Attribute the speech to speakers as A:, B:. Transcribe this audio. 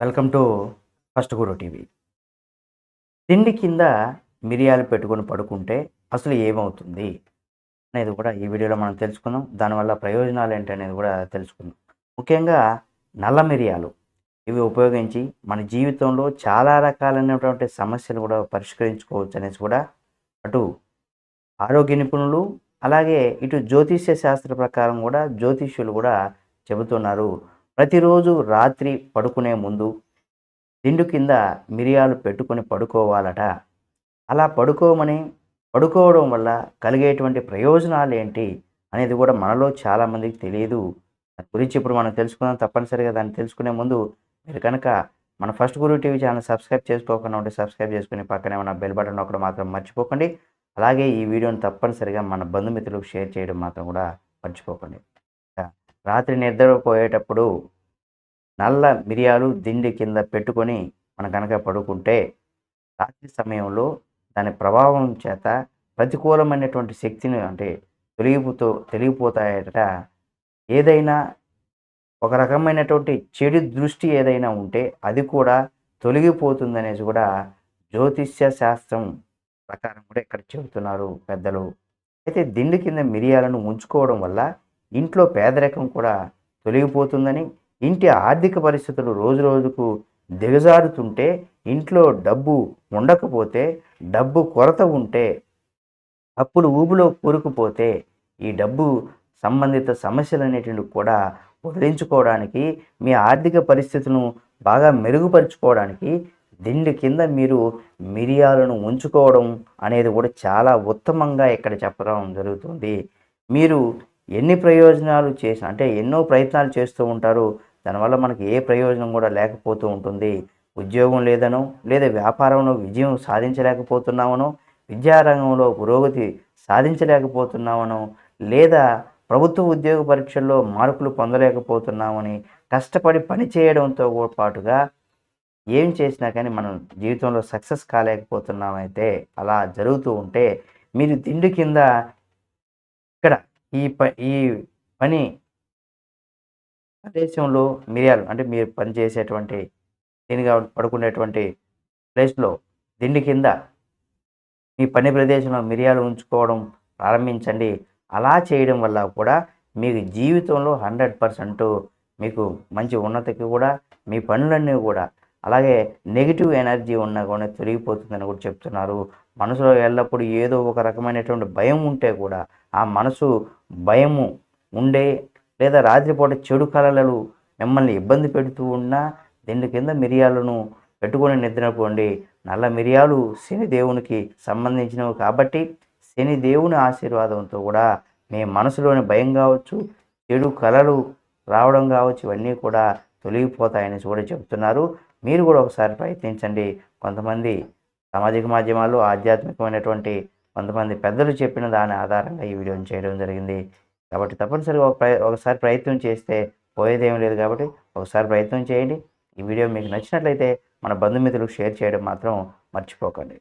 A: Welcome to first Guru TV. తిండి కింద మిరియాలు పెట్టుకొని పడుకుంటే అసలు ఏమవుతుంది అనేది కూడా ఈ వీడియోలో మనం తెలుసుకుందాం. దానివల్ల ప్రయోజనాలు ఏంటి అనేది కూడా తెలుసుకుందాం. ముఖ్యంగా నల్ల మిరియాలు ఇవి ఉపయోగించి మన జీవితంలో చాలా రకాలైనటువంటి సమస్యలు కూడా పరిష్కరించుకోవచ్చు అనేసి కూడా అటు ఆరోగ్య నిపుణులు అలాగే ఇటు జ్యోతిష్య శాస్త్ర ప్రకారం కూడా జ్యోతిష్యులు కూడా చెబుతున్నారు. ప్రతిరోజు రాత్రి పడుకునే ముందు దిండు కింద మిరియాలు పెట్టుకొని పడుకోవాలట. అలా పడుకోమని పడుకోవడం వల్ల కలిగేటువంటి ప్రయోజనాలు ఏంటి అనేది కూడా మనలో చాలామందికి తెలియదు. దాని గురించి ఇప్పుడు మనం తెలుసుకుందాం తప్పనిసరిగా. దాన్ని తెలుసుకునే ముందు మీరు కనుక మన first Guru TV channel subscribe చేసుకోకుండా ఉంటే సబ్స్క్రైబ్ చేసుకుని పక్కనే ఉన్న బెల్ బటన్ ఒకటి మాత్రం మర్చిపోకండి. అలాగే ఈ వీడియోని తప్పనిసరిగా మన బంధుమిత్రులకు షేర్ చేయడం మాత్రం కూడా మర్చిపోకండి. రాత్రి నిద్రపోయేటప్పుడు నల్ల మిరియాలు దిండి కింద పెట్టుకొని మనం కనుక పడుకుంటే రాత్రి సమయంలో దాని ప్రభావం చేత ప్రతికూలమైనటువంటి శక్తిని అంటే తొలగిపోతూ తొలగిపోతాయట. ఏదైనా ఒక రకమైనటువంటి చెడు దృష్టి ఏదైనా ఉంటే అది కూడా తొలగిపోతుందనేసి కూడా జ్యోతిష్య శాస్త్రం ప్రకారం కూడా ఇక్కడ చెబుతున్నారు పెద్దలు. అయితే దిండి కింద మిరియాలను ఉంచుకోవడం వల్ల ఇంట్లో పేదరికం కూడా తొలగిపోతుందని ఇంటి ఆర్థిక పరిస్థితులు రోజు రోజుకు దిగజారుతుంటే ఇంట్లో డబ్బు ఉండకపోతే డబ్బు కొరత ఉంటే అప్పుడు ఊబులో కూరుకుపోతే ఈ డబ్బు సంబంధిత సమస్యలన్నిటిని కూడా వదిలించుకోవడానికి మీ ఆర్థిక పరిస్థితులను బాగా మెరుగుపరుచుకోవడానికి దిండు కింద మీరు మిరియాలను ఉంచుకోవడం అనేది కూడా చాలా ఉత్తమంగా ఇక్కడ చెప్పడం జరుగుతుంది. మీరు ఎన్ని ప్రయోజనాలు చేసి అంటే ఎన్నో ప్రయత్నాలు చేస్తూ ఉంటారు దానివల్ల మనకి ఏ ప్రయోజనం కూడా లేకపోతూ ఉంటుంది. ఉద్యోగం లేదనో లేదా వ్యాపారంలో విజయం సాధించలేకపోతున్నామనో విద్యారంగంలో పురోగతి సాధించలేకపోతున్నామనో లేదా ప్రభుత్వ ఉద్యోగ పరీక్షల్లో మార్కులు పొందలేకపోతున్నామని కష్టపడి పని చేయడంతో పాటుగా ఏం చేసినా కానీ మనం జీవితంలో సక్సెస్ కాలేకపోతున్నామైతే అలా జరుగుతూ ఉంటే మీరు తిండి కింద ఇక్కడ ఈ ప ఈ పని ప్రదేశంలో మిరియాలు అంటే మీరు పని చేసేటువంటి దీనిగా పడుకునేటువంటి ప్లేస్లో దిండి కింద మీ పని ప్రదేశంలో మిరియాలు ఉంచుకోవడం ప్రారంభించండి. అలా చేయడం వల్ల కూడా మీకు జీవితంలో హండ్రెడ్ పర్సెంట్ మీకు మంచి ఉన్నతికి కూడా మీ పనులన్నీ కూడా అలాగే నెగిటివ్ ఎనర్జీ ఉన్నా కూడా తొలగిపోతుందని కూడా చెప్తున్నారు. మనసులో ఎల్లప్పుడూ ఏదో ఒక రకమైనటువంటి భయం ఉంటే కూడా ఆ మనసు భయము ఉండే లేదా రాత్రిపూట చెడు కళలు మిమ్మల్ని ఇబ్బంది పెడుతూ ఉన్నా దీని కింద మిరియాలను పెట్టుకొని నిద్రపోండి. నల్ల మిరియాలు శని దేవునికి సంబంధించినవి కాబట్టి శని దేవుని ఆశీర్వాదంతో కూడా మీ మనసులోని భయం కావచ్చు చెడు కళలు రావడం కావచ్చు ఇవన్నీ కూడా తొలగిపోతాయని కూడా చెబుతున్నారు మీరు కూడా ఒకసారి ప్రయత్నించండి. కొంతమంది సామాజిక మాధ్యమాలు ఆధ్యాత్మికమైనటువంటి కొంతమంది పెద్దలు చెప్పిన దాని ఆధారంగా ఈ వీడియోని చేయడం జరిగింది. కాబట్టి తప్పనిసరిగా ఒక ఒకసారి ప్రయత్నం చేస్తే పోయేదేం లేదు కాబట్టి ఒకసారి ప్రయత్నం చేయండి. ఈ వీడియో మీకు నచ్చినట్లయితే మన బంధుమిత్రులకు షేర్ చేయడం మాత్రం మర్చిపోకండి.